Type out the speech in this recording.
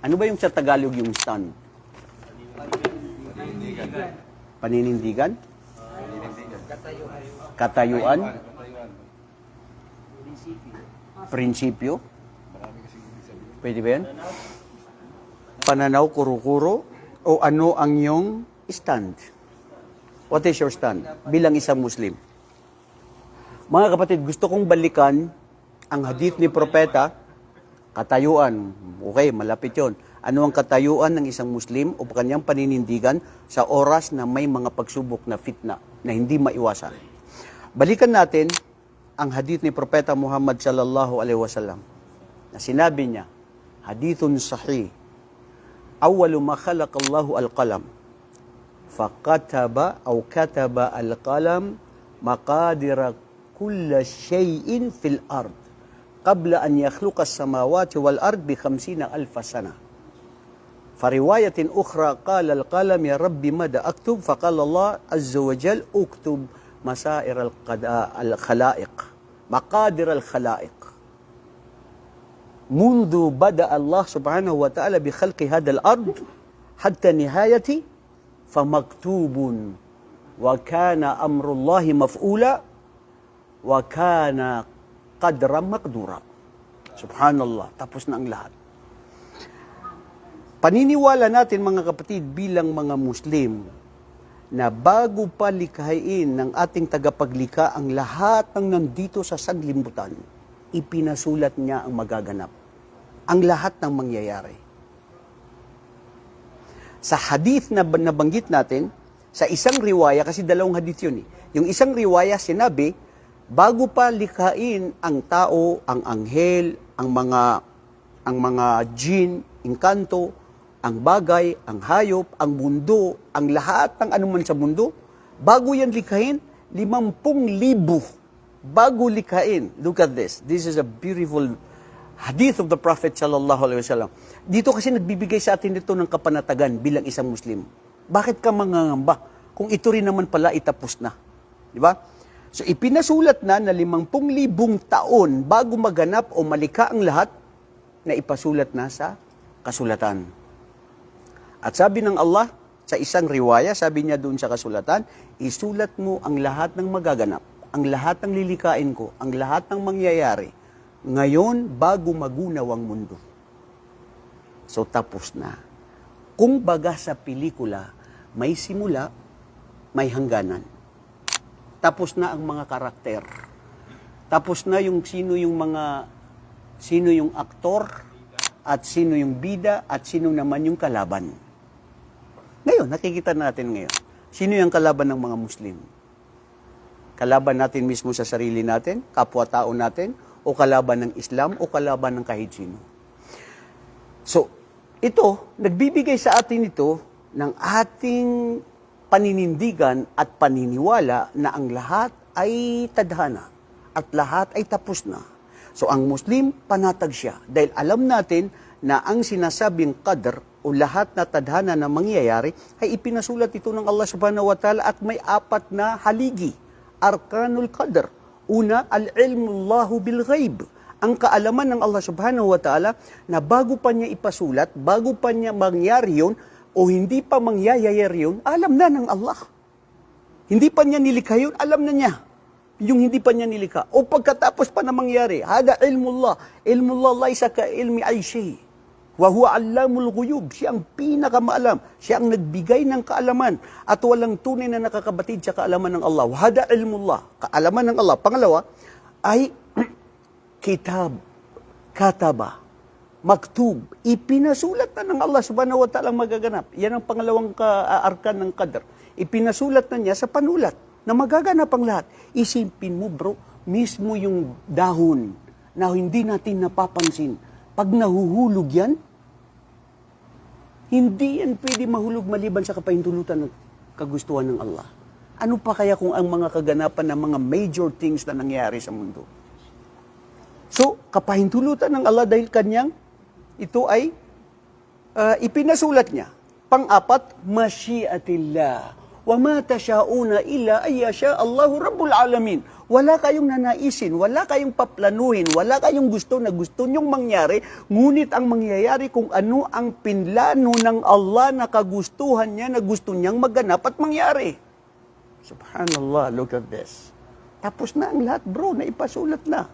Ano ba yung sa Tagalog yung stand? Paninindigan? Katayuan? Prinsipyo? Pwede ba yan? Pananaw, kuro-kuro? O ano ang yung stand? What is your stand bilang isang Muslim? Mga kapatid, gusto kong balikan ang hadith ni Propeta, Katayuan, okay, malapit yon. Ano ang katayuan ng isang Muslim o kanyang paninindigan sa oras na may mga pagsubok na fitna na hindi maiwasan? Balikan natin ang hadith ni Propeta Muhammad sallallahu alaihi wasallam na sinabi niya, hadithun sahih, awwalu ma khalaqa al-qalam, fakataba aw kataba al-qalam maqadira kulla shay'in fil ard. قبل أن يخلق السماوات والأرض بخمسين ألف سنة. فرواية أخرى قال القلم يا رب ماذا أكتب؟ فقال الله عز وجل أكتب مسائر الخلائق مقادر الخلائق. منذ بدأ الله سبحانه وتعالى بخلق هذا الأرض حتى نهاية فمكتوب وكان أمر الله مفعولا وكان qadra makdura. Subhanallah, tapos na ang lahat. Paniniwala natin mga kapatid bilang mga Muslim na bago pa likhain ng ating tagapaglikha ang lahat ng nandito sa sanlibutan, ipinasulat niya ang magaganap. Ang lahat ng mangyayari. Sa hadith na nabanggit natin, sa isang riwaya, kasi dalawang hadith yun eh, yung isang riwaya sinabi, bago pa likhain ang tao, ang anghel, ang mga ang mga jin, engkanto, ang bagay, ang hayop, ang mundo, ang lahat ng anuman sa mundo, bago yan likhain, limampung libo bago likhain. Look at this. This is a beautiful hadith of the Prophet sallallahu alaihi wasallam. Dito kasi nagbibigay sa atin ito ng kapanatagan bilang isang Muslim. Bakit ka mangangamba kung ito rin naman pala itapos na? Di ba? So ipinasulat na na limampung libong taon bago maganap o malika ang lahat na ipasulat na sa kasulatan. At sabi ng Allah, sa isang riwaya, sabi niya doon sa kasulatan, isulat mo ang lahat ng magaganap, ang lahat ng lilikain ko, ang lahat ng mangyayari, ngayon bago magunaw ang mundo. So tapos na. Kung baga sa pelikula, may simula, may hangganan. Tapos na ang mga karakter. Tapos na yung sino yung mga sino yung aktor at sino yung bida at sino naman yung kalaban. Ngayon, nakikita natin ngayon. Sino yung kalaban ng mga Muslim? Kalaban natin mismo sa sarili natin, kapwa-tao natin, o kalaban ng Islam, o kalaban ng kahit sino. So, ito, nagbibigay sa atin ito ng ating paninindigan at paniniwala na ang lahat ay tadhana at lahat ay tapos na. So ang Muslim, panatag siya dahil alam natin na ang sinasabing qadr o lahat na tadhana na mangyayari ay ipinasulat ito ng Allah subhanahu wa ta'ala at may apat na haligi. Arkanul qadr. Una, al-ilmullahu bil ghaib ang kaalaman ng Allah subhanahu wa ta'ala na bago pa niya ipasulat, bago pa niya mangyari yun, o hindi pa mangyayayari yun, alam na ng Allah. Hindi pa niya nilikha yun, alam na niya. Yung hindi pa niya nilikha. O pagkatapos pa na mangyari, hada ilmullah. Ilmullah laysa ka ilmi ay shay. Wa huwa allamul ghuyub. Siya ang pinakamaalam. Siya ang nagbigay ng kaalaman. At walang tunay na nakakabatid sa kaalaman ng Allah. Hada ilmullah. Kaalaman ng Allah. Pangalawa, ay kitab, kataba, maktub, ipinasulat na ng Allah subhanahu wa ta'ala magaganap. Yan ang pangalawang ka-arkan ng qadr. Ipinasulat na niya sa panulat na magaganap ang lahat. Isipin mo bro, mismo yung dahon na hindi natin napapansin. Pag nahuhulog yan, hindi yan pwede mahulog maliban sa kapahintulutan ng kagustuhan ng Allah. Ano pa kaya kung ang mga kaganapan ng mga major things na nangyayari sa mundo? So, kapahintulutan ng Allah dahil kanyang ito ay uh, ipinasulat niya. Pang-apat, masyiatillah. wa ma tasyauna illa ayyasha Allahu Rabbul Alamin. Wala kayong nanaisin, wala kayong paplanuhin, wala kayong gusto na gusto nyong mangyari, ngunit ang mangyayari kung ano ang pinlano ng Allah na kagustuhan niya na gusto niyang maganap at mangyari. Subhanallah, look at this. Tapos na ang lahat bro, na ipasulat na.